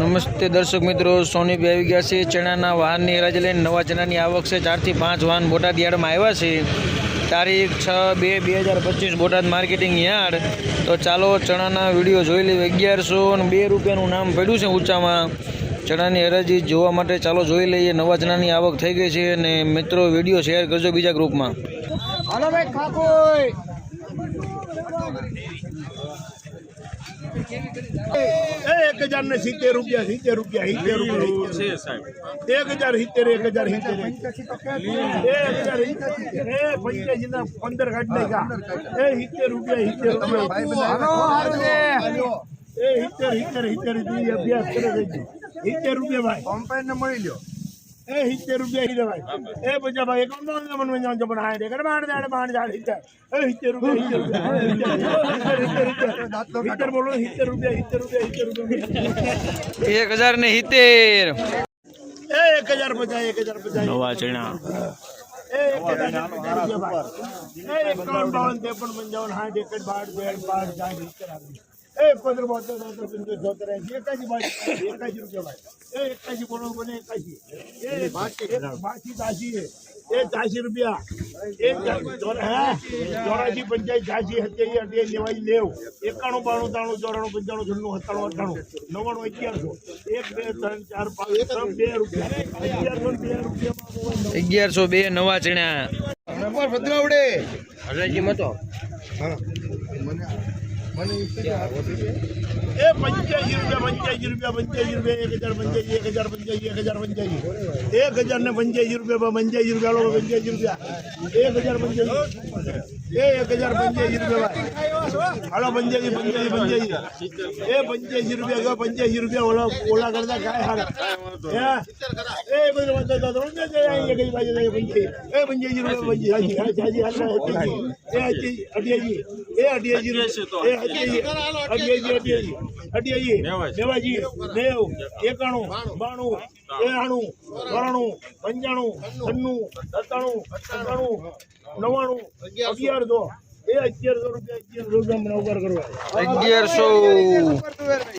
નમસ્તે દર્શક મિત્રો, સોની બે આવી ગયા છે. ચણાના વાહનની હરાજી લઈને નવા ચણાની આવક છે. ચારથી પાંચ વાહન બોટાદ યાર્ડમાં આવ્યા છે. તારીખ છ બે બે હજાર પચીસ બોટાદ માર્કેટિંગ યાર્ડ. તો ચાલો ચણાના વીડિયો જોઈ લઈએ. અગિયારસો ને બે રૂપિયાનું નામ પડ્યું છે ઊંચામાં. ચણાની હરાજી જોવા માટે ચાલો જોઈ લઈએ. નવા ચણાની આવક થઈ ગઈ છે અને મિત્રો, વીડિયો શેર કરજો બીજા ગ્રુપમાં. એક હજાર ને સિત્તેર રૂપિયા સિત્તેર રૂપિયા સિત્તેર રૂપિયા. એક હજાર સિત્તેર, એક હજાર સિત્તેર. એક હજાર એ પંચ્યાસી પંદર કાઢ નાખ્યા. એ સિત્તેર રૂપિયા સિત્તેર રૂપિયા. એ સિત્તેર સિત્તેર સિત્તેર અભ્યાસ કરે છે સિત્તેર રૂપિયા ભાઈ. કોમ્પાઈન ને મળી લ્યો એ સિત્તેર રૂપિયા હીરે ભાઈ એ પછી ભાઈ એક મને મને જાણ પણ હાય કરે બાણ જાણ બાણ સિત્તેર. એ સિત્તેર રૂપિયા. સિત્તેર રૂપિયા સિત્તેર રૂપિયા સિત્તેર રૂપિયા સિત્તેર રૂપિયા એક હજાર ને સિત્તેર એ એક હજાર પચાસ એક હજાર પચાસ નવા ચણા એકાજી રૂપિયા ભાઈ. એ એકાવન બાવન ત્રેપન પંચાવન સાઠ એકસઠ બાર તેર પાંચ સાઠ સિત્તેર આઠ. એ પંદર બોતેર બોતેર પંચોતેર છોતેર એંશી એકાશી બાશી એકાશી રૂપિયા ભાઈ એ એકાશી બોલો બોલે એકાશી એ એક બાશી તાશી છે. એ ચાશી રૂપિયા એ ચોર- હે? ચોરાશી પંચાયત ચારસી સત્યાસી અઠ્યાસી નેવાસી નેવ. એકાણું બાણું ત્રાણું ચોરાણું પંચાણું છન્નું સત્તાણું અઠાણું નવ્વાણું અગિયારસો. એક બે ત્રણ ચાર પાંચ ત્રણ બે રૂપિયા. અગિયારસો બે રૂપિયામાં અગિયારસો બે નવા ચણા. ભદ્રાવડે. હરાજી મતો. એ પંચ્યાસી રૂપિયા પંચ્યાસી રૂપિયા પંચ્યાસી રૂપિયા, એક હજાર, પંચ્યાસી, એક હજાર, પંચ્યાસી, એક હજાર, પંચ્યાસી. એક હજાર ને પંચ્યાસી રૂપિયા પંચ્યાસી રૂપિયા લોકો પંચ્યાસી રૂપિયા. એક હજાર, પંચ્યાસી. એ એક હજાર, પંચ્યાસી રૂપિયા હાલો, પંચ્યાસી પંચ્યાસી પંચ્યાસી. એ પંચ્યાસી રૂપિયા ગયો પંચ્યાસી રૂપિયા ઓલા ઓલા કરતા કાંઈ હારા એ બધું બાજુ જાય પંચ્યાસી. એ પંચ્યાસી રૂપિયા, પંચ્યાસી. હાજી હાજી હાજી. એ અઠ્યાસી એ અઠ્યાસી એ અઠ્યાસી રૂપિયા એ અઠ્યાસી અઠ્યાસી અઠ્યાસી અઠ્યાસી નેવાસી નેવ એકાણું બાણું. ત્રેહાણું ચોરાણું પંચાણું છન્નું સત્તાણું સત્તાણું નવ્વાણું અગિયારસો. એ અગિયારસો રૂપિયા અગિયારસો રૂપિયા કરવા. અગિયારસો.